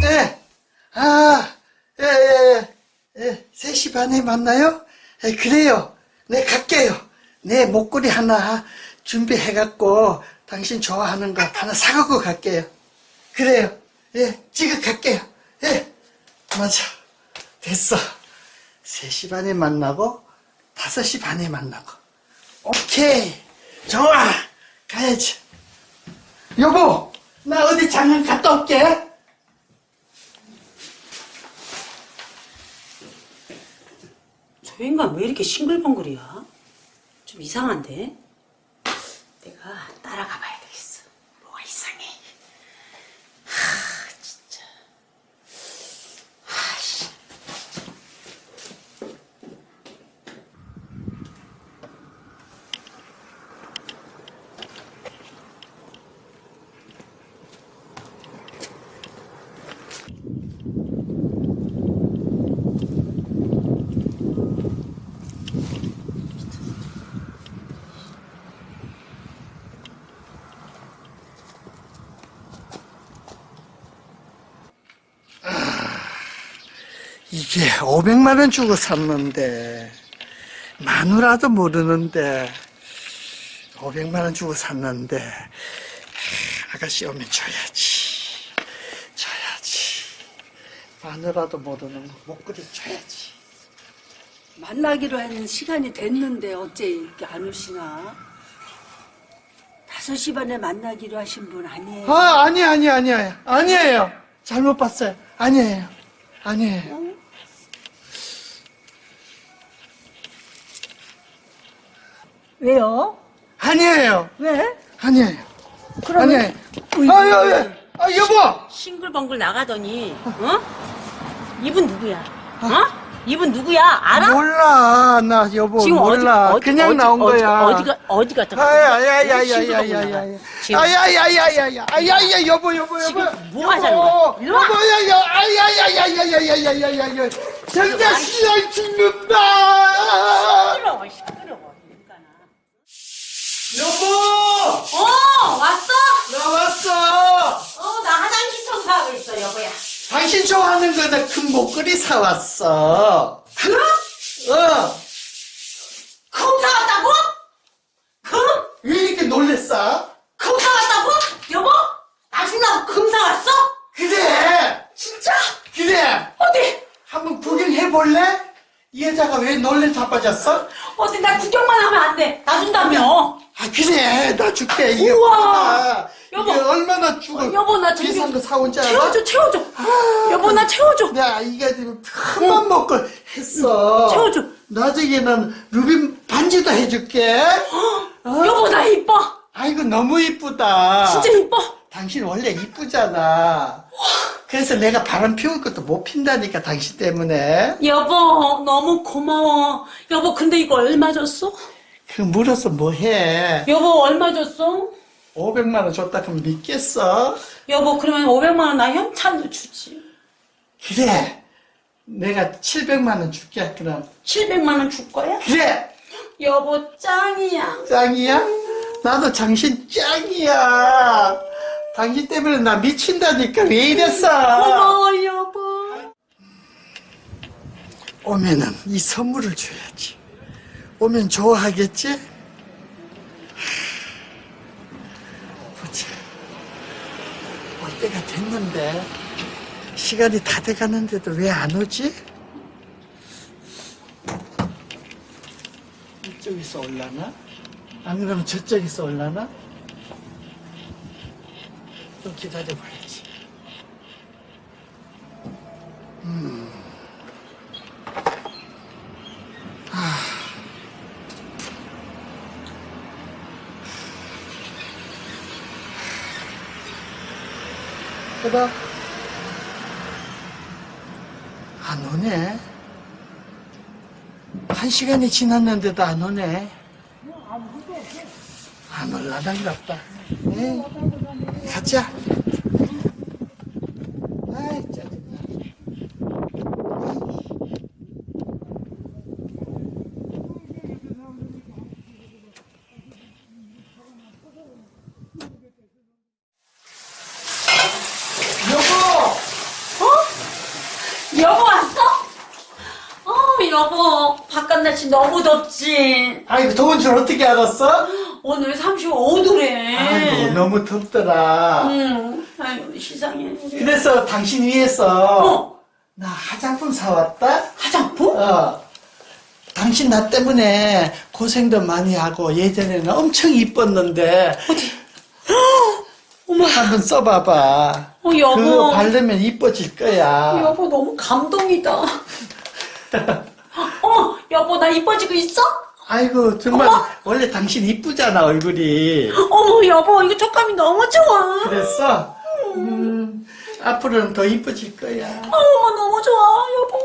네. 아, 예, 예, 예. 예, 3시 반에 만나요? 예, 그래요. 네, 갈게요. 네, 목걸이 하나 준비해갖고 당신 좋아하는 거 하나 사갖고 갈게요. 그래요. 예, 지금 갈게요. 예, 맞아. 됐어. 3시 반에 만나고 5시 반에 만나고. 오케이. 좋아. 가야지. 여보, 나 어디 장난 갔다 올게. 저 인간 왜 이렇게 싱글벙글이야? 좀 이상한데? 내가 따라가 봐야 되겠어. 뭐가 이상해. 하, 진짜. 아씨. 이게 500만 원 주고 샀는데 마누라도 모르는데 500만 원 주고 샀는데 아가씨 오면 줘야지. 줘야지. 마누라도 모르는 거 목걸이 줘야지. 만나기로 한 시간이 됐는데 어째 이렇게 안 오시나? 5시 반에 만나기로 하신 분 아니에요? 아 아니 아니 아니 아니 아니에요. 잘못 봤어요. 아니에요 아니에요 왜요? 아니에요 왜? 아니에요 그러면- 아니에요 아유 아, 아 여보 싱글벙글 나가더니, 어? 이분 누구야? 어? 이분 누구야? 알아? 몰라 나 여보 지금 어디- 몰라 어디- 그냥 어디- 나온 어디- 거야 어디가 어디 갔다 아야야야야야야야야 지금 아야야야야야 아야야 여보 여보 여보 지금 뭐 하자는 거야? 일로 와. 여보야야 아야야야야야야야야야 정말 시간 죽는다 시끄러워 시끄러워 인간아. 여보 어 왔어? 나 왔어 어 나 화장실 청소하고 있어 여보야. 당신 좋아하는 거다 큰 목걸이 사왔어 금? 어 금 사왔다고? 금? 왜 이렇게 놀랬어? 금 사왔다고? 여보? 나 준다고 금 사왔어? 그래 진짜? 그래 어디? 한번 구경해 볼래? 이 여자가 왜 놀래 자빠졌어? 어디 나 구경만 하면 안 돼. 나 준다며. 아 그래 나 줄게 이게 우와. 얼마나 여보. 이게 얼마나 주고 어, 여보 나 저기 비싼 거 사온 줄 알아? 채워줘 채워줘. 여보 나 채워줘. 내가 이게 지금 큰맘 먹고 했어 채워줘. 나중에는 루비 반지도 해줄게 여보 나 이뻐. 아이고 너무 이쁘다 진짜 이뻐. 당신 원래 이쁘잖아 그래서 내가 바람 피울 것도 못 핀다니까 당신 때문에 여보 너무 고마워. 여보 근데 이거 얼마 줬어? 그 물어서 뭐해 여보 얼마 줬어? 500만 원 줬다 그럼 믿겠어? 여보 그러면 500만 원 나 현찰로 주지. 그래 내가 700만 원 줄게 그럼 700만 원 줄 거야? 그래 여보 짱이야. 짱이야? 나도 당신 짱이야 당신 때문에 나 미친다니까 왜 이랬어 고마워 여보. 오면은 이 선물을 줘야지 오면 좋아하겠지? 하, 보자 올 때가 됐는데 시간이 다 돼가는데도 왜 안 오지? 이쪽에서 올라나? 안 그러면 저쪽에서 올라나? 좀 기다려봐야지 해봐. 안 오네. 한 시간이 지났는데도 안 오네. 안것 같다. 네. 가자. 아이, 짜증나. 여보! 여보 왔어? 어, 여보. 바깥 날씨 너무 덥지. 아이고, 더운 줄 어떻게 알았어? 오늘 35도래. 아이고, 너무 덥더라. 응. 아유, 시상해. 그래서 당신 위해서 어, 나 화장품 사왔다? 화장품? 어. 당신 나 때문에 고생도 많이 하고 예전에는 엄청 이뻤는데 어머, 한번 써봐봐. 어, 여보. 그거 바르면 이뻐질 거야. 여보, 너무 감동이다. 어머, 여보, 나 이뻐지고 있어? 아이고 정말 어머. 원래 당신 이쁘잖아 얼굴이. 어머, 여보, 이거 촉감이 너무 좋아. 그랬어? 음, 앞으로는 더 이뻐질 거야. 어머, 너무 좋아, 여보.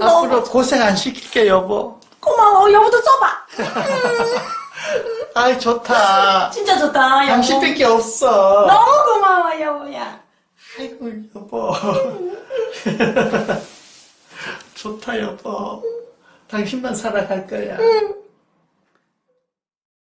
너무 앞으로 고생 안 시킬게 여보. 고마워. 여보도 써봐. 아이 좋다. 진짜 좋다, 여보. 당신밖에 없어. 너무 고마워, 여보야. 아이고 여보. 좋다 여보. 당신만 살아갈 거야.